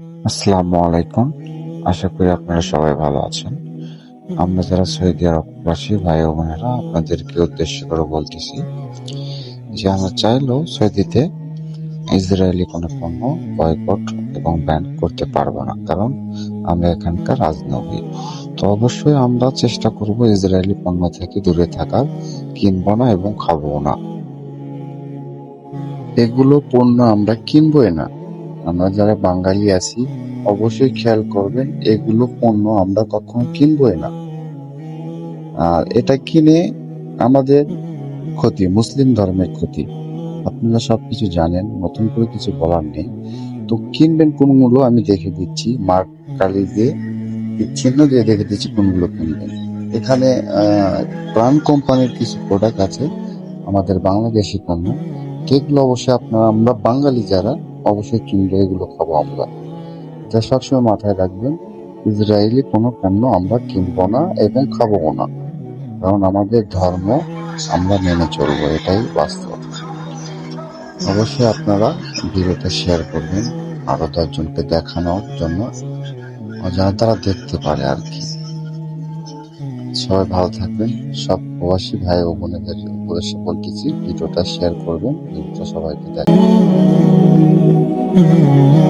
আসসালামু আলাইকুম। আশা করি আপনারা সবাই ভালো আছেন। আমরা যারা সৌদি আরব প্রবাসী ভাই ও বোনেরা, আপনাদেরকে উদ্দেশ্য করে বলতেছি যে আমরা চাইলেও সৌদিতে ইসরায়েলি কোনো পণ্য বয়কট এবং ব্যান করতে পারব না। কারণ আমরা এখানকার রাজনৈতিক। তো অবশ্যই আমরা চেষ্টা করব ইসরায়েলি পণ্য থেকে দূরে থাকার, কিনবো না এবং খাব না। এগুলো পণ্য আমরা কিনবোই না। আমরা যারা বাঙালি আছি, অবশ্যই খেয়াল করবেন, এগুলো পণ্য আমরা কখনো কিনবোই না। আর এটা কিনে আমাদের ক্ষতি, মুসলিম ধর্মের ক্ষতি। আপনারা সবকিছু জানেন, নতুন করে কিছু বলার নেই। তো কিনবেন কোনগুলো আমি দেখে দিচ্ছি, মার্ক কালি দিয়ে চিহ্ন দিয়ে দেখে দিচ্ছি কোনগুলো কিনবেন। এখানে প্রাণ কোম্পানির কিছু প্রোডাক্ট আছে, আমাদের বাংলাদেশি পণ্য। যেগুলো অবশ্যই আপনারা, আমরা বাঙালি যারা অবশ্যই কিনলে এগুলো খাব আমরা। যা সবসময় মাথায় রাখবেন, ইসরায়েলি কোনো পণ্য আমরা কিনবো না এবং খাব না। কারণ আমাদের ধর্ম আমরা মেনে চলবো, এটাই বাস্তব। অবশ্যই আপনারা ভিডিওটা শেয়ার করবেন, আরও দশজনকে দেখানোর জন্য, যেন তারা দেখতে পারে আর কি। সবাই ভালো থাকবেন, সব প্রবাসী ভাই ও বোনেদের উদ্দেশ্যে বলতেছি, ভিডিওটা শেয়ার করবেন, ভিডিওটা সবাইকে দেখাবেন। Hum.